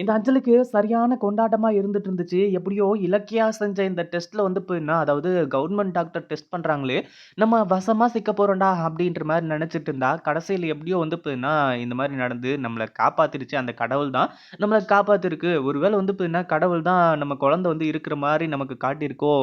இந்த அஞ்சலுக்கு சரியான கொண்டாட்டமாக இருந்துட்டு இருந்துச்சு. எப்படியோ இலக்கியா செஞ்ச இந்த டெஸ்ட்டில் வந்து பார்த்தீங்கன்னா, அதாவது கவர்மெண்ட் டாக்டர் டெஸ்ட் பண்ணுறாங்களே நம்ம வசமாக சிக்க போகிறோண்டா அப்படின்ற மாதிரி நினச்சிட்டு இருந்தா, கடைசியில் எப்படியோ வந்து போயின்னா இந்த மாதிரி நடந்து நம்மளை காப்பாத்திருச்சு. அந்த கடவுள் தான் நம்மளை காப்பாத்திருக்கு. ஒருவேளை வந்து போயின்னா கடவுள் தான் நம்ம குழந்தை வந்து இருக்கிற மாதிரி நமக்கு காட்டியிருக்கோ,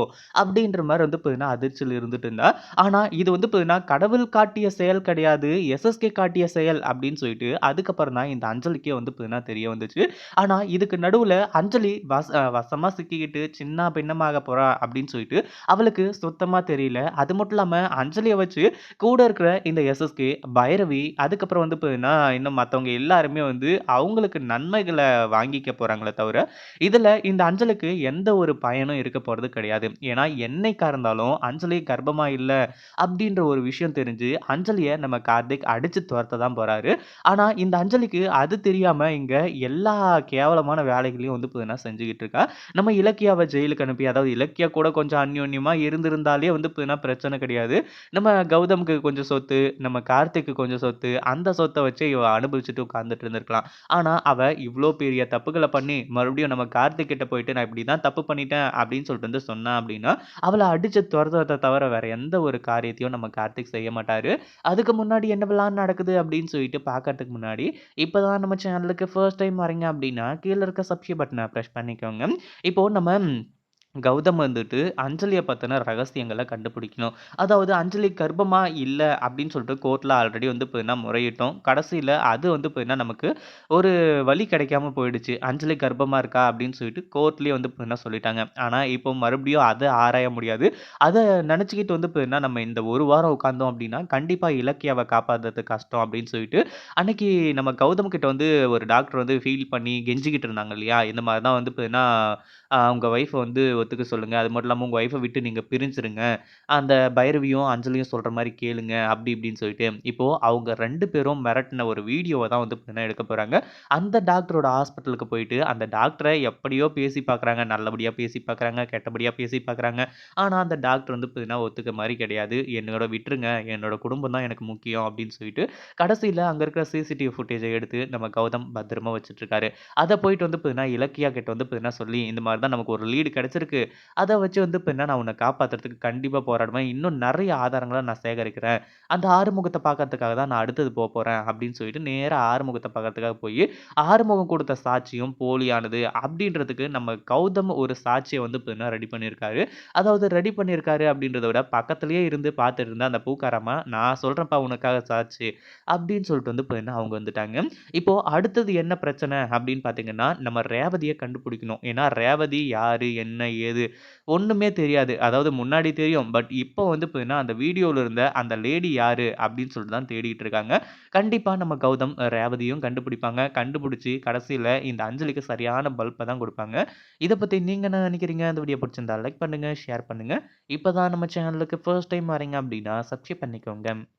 அப்படின்ற மாதிரி வந்து போயின்னா அதிர்ச்சியில் இருந்துட்டு இருந்தா. ஆனால் இது வந்து போயின்னா கடவுள் காட்டிய செயல் கிடையாது. எஸ்எஸ்கே காட்டிய செயல் அப்படின்னு சொல்லிட்டு, அதுக்கப்புறம் தான் இந்த அஞ்சலிக்கே வந்து போயின்னா தெரிய வந்துச்சு. ஆனா, இதுக்கு நடுவுல அஞ்சலி வச வசமா சிக்கிக்கிட்டு சின்ன பின்னமாக போறா அப்படின்னு சொல்லிட்டு அவளுக்கு சுத்தமா தெரியல. அது மட்டும் இல்லாம அஞ்சலியை வச்சு கூட இருக்கிற இந்த எஸ்எஸ்கே, பைரவி அதுக்கப்புறம் வந்து பார்த்தீங்கன்னா, இன்னும் மற்றவங்க எல்லாருமே வந்து அவங்களுக்கு நன்மைகளை வாங்கிக்க போறாங்களே தவிர, இதுல இந்த அஞ்சலுக்கு எந்த ஒரு பயனும் இருக்க போறது கிடையாது. ஏன்னா, என்னைக்கா இருந்தாலும் அஞ்சலி கர்ப்பமா இல்லை அப்படின்ற ஒரு விஷயம் தெரிஞ்சு, அஞ்சலியை நம்ம கார்த்திக் அடிச்சு துரத்த தான் போறாரு. ஆனா, இந்த அஞ்சலிக்கு அது தெரியாம இங்க எல்லா கேவலமான வேலைகளையும் வந்து பார்த்தீங்கன்னா செஞ்சுக்கிட்டு இருக்கா. நம்ம இலக்கியாவை ஜெயிலுக்கு அனுப்பி அதாவது இலக்கியா கூட கொஞ்சம் அந்யோன்யமாக இருந்திருந்தாலே வந்து பார்த்தீங்கன்னா பிரச்சனை கிடையாது. நம்ம கௌதமுக்கு கொஞ்சம் சொத்து, நம்ம கார்த்திக்கு கொஞ்சம் சொத்து, அந்த சொத்தை வச்சு இவ அனுபவிச்சுட்டு உட்கார்ந்துட்டு இருந்திருக்கலாம். ஆனால் அவள் இவ்வளோ பெரிய தப்புகளை பண்ணி, மறுபடியும் நம்ம கார்த்திக் கிட்ட போயிட்டு நான் இப்படி தான் தப்பு பண்ணிட்டேன் அப்படின்னு சொல்லிட்டு வந்து சொன்னேன் அப்படின்னா, அவளை அடிச்சு துரத்துறத தவிர வேற எந்த ஒரு காரியத்தையும் நம்ம கார்த்திக் செய்ய மாட்டாரு. அதுக்கு முன்னாடி என்னவெல்லாம் நடக்குது அப்படின்னு சொல்லிட்டு பார்க்கறதுக்கு முன்னாடி, இப்போதான் நம்ம சேனலுக்கு ஃபர்ஸ்ட் டைம் வரீங்க அப்படின்னு கீழ இருக்க சப்ஸ்கிரைப் பட்டனை ப்ரெஷ் பண்ணிக்கோங்க. இப்போ நம்ம கௌதம் வந்துட்டு அஞ்சலியை பற்றின ரகசியங்களை கண்டுபிடிக்கணும். அதாவது அஞ்சலி கர்ப்பமாக இல்லை அப்படின்னு சொல்லிட்டு கோர்ட்டில் ஆல்ரெடி வந்து பார்த்தீங்கன்னா முறையிட்டோம். கடைசியில் அது வந்து பார்த்தீங்கன்னா நமக்கு ஒரு வழி கிடைக்காம போயிடுச்சு. அஞ்சலி கர்ப்பமாக இருக்கா அப்படின்னு சொல்லிட்டு கோர்ட்லேயே வந்து பார்த்தீங்கன்னா சொல்லிட்டாங்க. ஆனால் இப்போ மறுபடியும் அதை ஆராய முடியாது. அதை நினச்சிக்கிட்டு வந்து பார்த்தீங்கன்னா, நம்ம இந்த ஒரு வாரம் உட்காந்தோம் அப்படின்னா, கண்டிப்பாக இலக்கியாவை காப்பாற்றுறது கஷ்டம் அப்படின்னு சொல்லிட்டு, அன்னைக்கு நம்ம கௌதம் கிட்ட வந்து ஒரு டாக்டர் வந்து ஃபீல் பண்ணி கெஞ்சிக்கிட்டு இருந்தாங்க இல்லையா? இந்த மாதிரி தான் வந்து பார்த்தீங்கன்னா, அவங்க ஒய்ஃப் வந்து ஒத்துக்க சொல்லுங்க. அது மட்டும் இல்லாமல் உங்கள் ஒய்ஃபை விட்டு நீங்கள் பிரிஞ்சிருங்க. அந்த பைரவியும், அஞ்சலியும் சொல்கிற மாதிரி கேளுங்க. அப்படி இப்படின்னு சொல்லிட்டு, இப்போது அவங்க ரெண்டு பேரும் மிரட்டின ஒரு வீடியோவை தான் வந்து பார்த்தீங்கன்னா எடுக்க போகிறாங்க அந்த டாக்டரோட ஹாஸ்பிட்டலுக்கு போயிட்டு, அந்த டாக்டரை எப்படியோ பேசி பார்க்குறாங்க. நல்லபடியாக பேசி பார்க்குறாங்க, கெட்டபடியாக பேசி பார்க்குறாங்க. ஆனால் அந்த டாக்டர் வந்து பார்த்தீங்கன்னா ஒத்துக்க மாதிரி கிடையாது. என்னோட விட்டுருங்க. என்னோட குடும்பம் தான் எனக்கு முக்கியம் அப்படின்னு சொல்லிட்டு, கடைசியில் அங்கே இருக்கிற சிசிடிவி ஃபுட்டேஜை எடுத்து நம்ம கௌதம் பத்திரமா வச்சுட்ருக்காரு அதை போயிட்டு வந்து பார்த்தீங்கன்னா, இலக்கியா கிட்ட வந்து பார்த்தீங்கன்னா சொல்லி, இந்த மாதிரி தான் நமக்கு ஒரு லீடு கிடச்சிருக்கு அதை வச்சு வந்து இப்போ என்ன நான் உன்ன காப்பாற்றுறதுக்கு கண்டிப்பாக போராடுவேன். இன்னும் நிறைய ஆதாரங்களை நான் சேகரிக்கிறேன். அந்த ஆறுமுகத்தை பார்க்கறதுக்காக தான் நான் அடுத்தது போக போகிறேன் அப்படின்னு சொல்லிட்டு, நேராக ஆறுமுகத்தை பார்க்கறதுக்காக போய் ஆறுமுகம் கொடுத்த சாட்சியும் போலியானது அப்படின்றதுக்கு நம்ம கௌதம் ஒரு சாட்சியை வந்து பார்த்தீங்கன்னா ரெடி பண்ணியிருக்காரு. அதாவது ரெடி பண்ணியிருக்காரு அப்படின்றத விட, பக்கத்திலேயே இருந்து பார்த்துட்டு இருந்த அந்த பூக்காரமாக நான் சொல்கிறேன்ப்பா உனக்காக சாட்சி அப்படின்னு சொல்லிட்டு வந்து பார்த்தீங்கன்னா அவங்க வந்துட்டாங்க. இப்போது அடுத்தது என்ன பிரச்சனை அப்படின்னு பார்த்தீங்கன்னா, நம்ம ரேவதியை கண்டுபிடிக்கணும். ஏன்னா, ரேவதி யார் என்ன? ஏது? ஒன்றுமே தெரியாது. அதாவது முன்னாடி தெரியும். பட் இப்போ வந்து பார்த்தீங்கன்னா, அந்த வீடியோவில் இருந்த அந்த லேடி யார் அப்படின்னு சொல்லிட்டு தான் தேடிட்டு இருக்காங்க. கண்டிப்பாக நம்ம கௌதம் ரேவதியும் கண்டுபிடிப்பாங்க. கண்டுபிடிச்சி கடைசியில் இந்த அஞ்சலிக்கு சரியான பல்பை தான் கொடுப்பாங்க இதை பற்றி நீங்கள் என்ன நினைக்கிறீங்க அந்த வீடியோ பிடிச்சிருந்தா லைக் பண்ணுங்கள் ஷேர் பண்ணுங்கள் இப்போ தான் நம்ம சேனலுக்கு ஃபர்ஸ்ட் டைம் வரீங்க அப்படின்னா சப்ஸ்கிரைப் பண்ணிக்கோங்க.